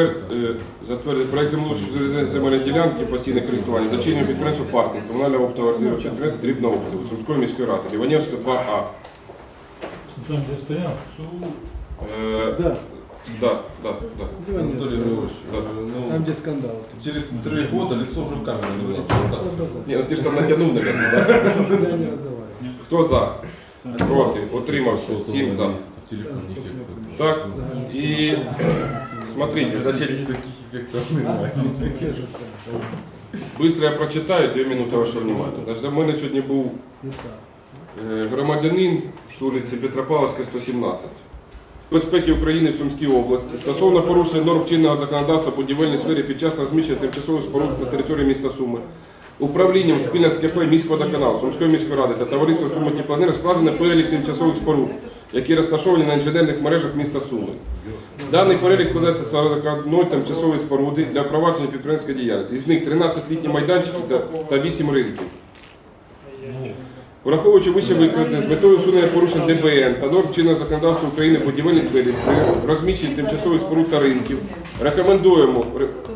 е, затвердити проект землеустрою земельної ділянки постійне користування дочинного підприємства паркінг комунального оптового підприємства дрібного обсягу Сумської міської ради Іванівська 2А. Там, где стоял, су... Е, Да, да, да, да. Анатолий Григорьевич, Да. э, ну, там где скандал. через три года лицо уже в камеру не влазит. Ні, ну ти ж там натягнув, наверное, да? Я не. Хто за? Проти? Утримався? Сім за. В телефоне эффект. Так, і смотрите, значить, Таких эффектов немає. Быстро я прочитаю, дві минути вашого внимання. Значить, у мене сьогодні був И так. е, громадянин з вулиці Петропавловська, 117. Безпеки України в Сумській області стосовно порушення норм чинного законодавства в будівельній сфері під час розміщення тимчасових споруд на території міста Суми. Управлінням спільно з КП міськводоканал Сумської міської ради та товариства Суми Теплоенерго складено перелік тимчасових споруд, які розташовані на інженерних мережах міста Суми. Даний перелік складається з 41 тимчасової споруди для впровадження підприємської діяльності. Із них 13 літні майданчики та- та 8 ринків. Враховуючи вище викладене з метою усунення порушень ДБН та норм чинного законодавства України в будівельній сфері при розміщенні тимчасових споруд та ринків, рекомендуємо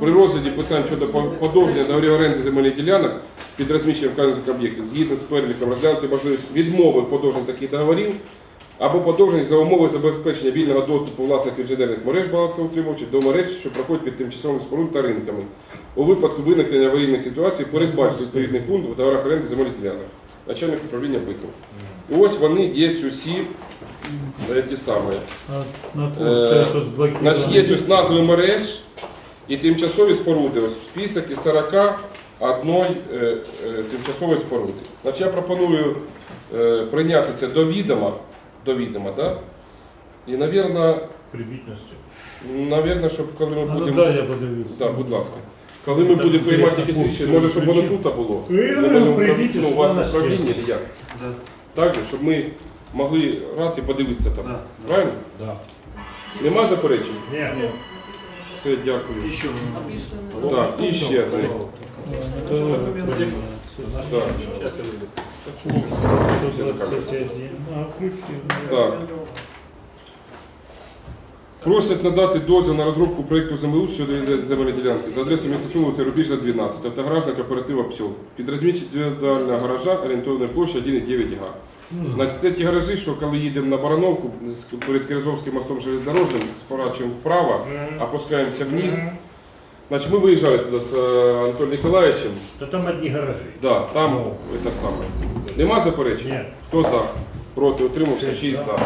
при розгляді питань щодо подовження договорів оренди земельних ділянок під розміщенням вказаних об'єктів згідно з переліком розглянути можливість відмови подовження таких договорів або подовження за умови забезпечення вільного доступу власників інженерних мереж балансоутримувачів до мереж, що проходять під тимчасовими спорудами та ринками. У випадку виникнення аварійних ситуацій передбачити відповідний пункт у договорах оренди земельних ділянок. Начальник управління биту. І ось вони є усі ті самі. Е. Значить, є ось назви мереж і тимчасові споруди. Ось список із 41 е, е, тимчасової споруди. Значить, я пропоную е, прийняти це до відома, до відома, да? І, навірно, Прибитностью. навірно, щоб коли ми Ну, будемо. Да, будь ласка. Коли ми будемо приймати якісь рішення, може, щоб воно тут було. Воно прийдіть, ну, у вас стіл. чи як? Так же, щоб ми могли раз і подивитися там. Правильно? Да. Нема заперечень? Нет. Все, дякую. Еще. Так, і ще одне. Так. Так. Просять надати дозвіл на розробку проєкту землеустрою щодо земельної ділянки за адресою міста Суми, це Рубіжна 12, автогаражна кооператива «Псьол». Індивідуального гаража орієнтовної площі 1,9 га. Значить, це ті гаражі, що коли їдемо на Барановку перед Киризовським мостом железнодорожним, спорачуємо вправо, опускаємося вниз. Значить, ми виїжджали туди з е, Анатолієм Ніколаєвичем. То там одни гаражи. Да, там це саме. Нема заперечень? Нет. Хто за? Проти, утримався, 6 за.